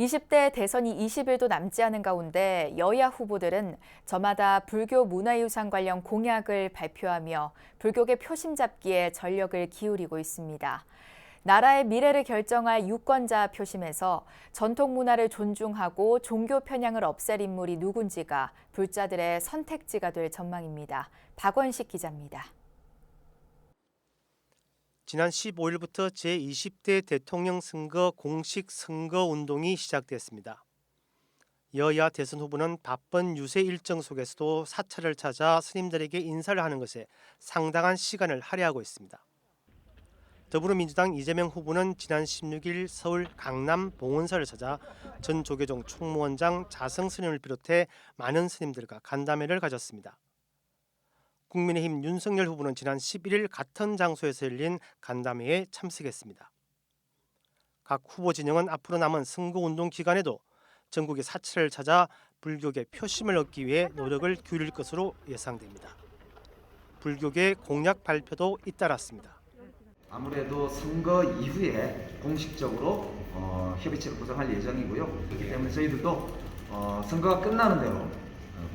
20대 대선이 20일도 남지 않은 가운데 여야 후보들은 저마다 불교 문화유산 관련 공약을 발표하며 불교계 표심 잡기에 전력을 기울이고 있습니다. 나라의 미래를 결정할 유권자 표심에서 전통 문화를 존중하고 종교 편향을 없앨 인물이 누군지가 불자들의 선택지가 될 전망입니다. 박원식 기자입니다. 지난 15일부터 제20대 대통령 선거 공식 선거 운동이 시작됐습니다. 여야 대선 후보는 바쁜 유세 일정 속에서도 사찰을 찾아 스님들에게 인사를 하는 것에 상당한 시간을 할애하고 있습니다. 더불어민주당 이재명 후보는 지난 16일 서울 강남 봉원사를 찾아 전 조계종 총무원장 자성 스님을 비롯해 많은 스님들과 간담회를 가졌습니다. 국민의힘 윤석열 후보는 지난 11일 같은 장소에서 열린 간담회에 참석했습니다. 각 후보 진영은 앞으로 남은 선거운동 기간에도 전국의 사찰을 찾아 불교계 표심을 얻기 위해 노력을 기울일 것으로 예상됩니다. 불교계 공약 발표도 잇따랐습니다. 아무래도 선거 이후에 공식적으로 어, 협의체를 구성할 예정이고요. 그렇기 때문에 저희들도 어, 선거가 끝나는 대로 어,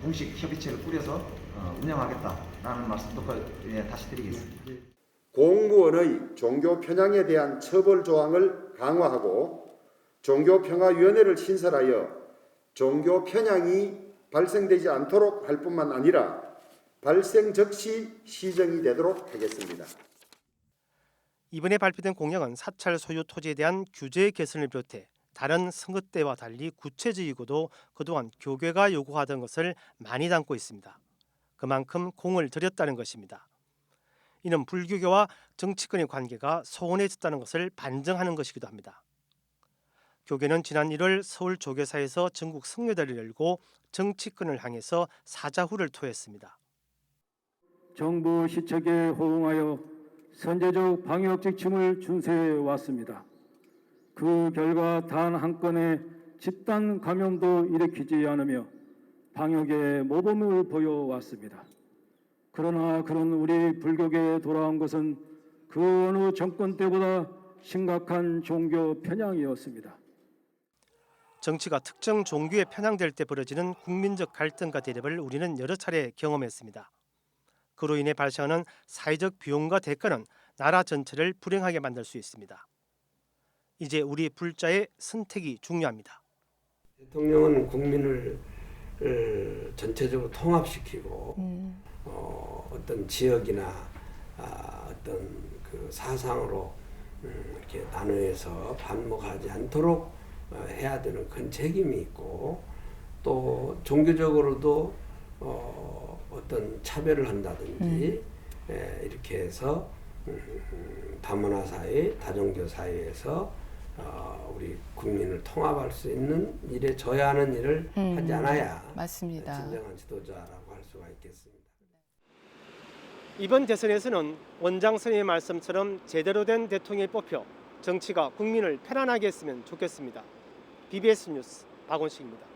공식 협의체를 꾸려서 어, 운영하겠다라는 말씀도 예, 다시 드리겠습니다. 공무원의 종교 편향에 대한 처벌 조항을 강화하고 종교평화위원회를 신설하여 종교 편향이 발생되지 않도록 할 뿐만 아니라 발생 즉시 시정이 되도록 하겠습니다. 이번에 발표된 공약은 사찰 소유 토지에 대한 규제 개선을 비롯해 다른 선거 때와 달리 구체적이고도 그동안 교계가 요구하던 것을 많이 담고 있습니다. 그만큼 공을 들였다는 것입니다. 이는 불교계와 정치권의 관계가 소원해졌다는 것을 반증하는 것이기도 합니다. 교계는 지난 1월 서울 조계사에서 전국 성묘대를 열고 정치권을 향해서 사자후를 토했습니다. 정부 시책에 호응하여 선제적 방역 지침을 준수해 왔습니다. 그 결과 단 한 건의 집단 감염도 일으키지 않으며 방역에 모범을 보여왔습니다. 그러나 그런 우리 불교계에 돌아온 것은 그 어느 정권 때보다 심각한 종교 편향이었습니다. 정치가 특정 종교에 편향될 때 벌어지는 국민적 갈등과 대립을 우리는 여러 차례 경험했습니다. 그로 인해 발생하는 사회적 비용과 대가는 나라 전체를 불행하게 만들 수 있습니다. 이제 우리 불자의 선택이 중요합니다. 대통령은 국민을 어, 전체적으로 통합시키고 어, 어떤 지역이나 아, 어떤 그 사상으로 음, 이렇게 나누어서 반목하지 않도록 어, 해야 되는 큰 책임이 있고 또 종교적으로도 어, 어떤 차별을 한다든지 에, 이렇게 해서 음, 다문화 사회, 다종교 사회에서 국민을 통합할 수 있는 일에 져야 하는 일을 음, 하지 않아야 맞습니다. 진정한 지도자라고 할 수가 있겠습니다. 이번 대선에서는 원장 선생의 말씀처럼 제대로 된 대통령이 뽑혀 정치가 국민을 편안하게 했으면 좋겠습니다. BBS 뉴스 박원식입니다.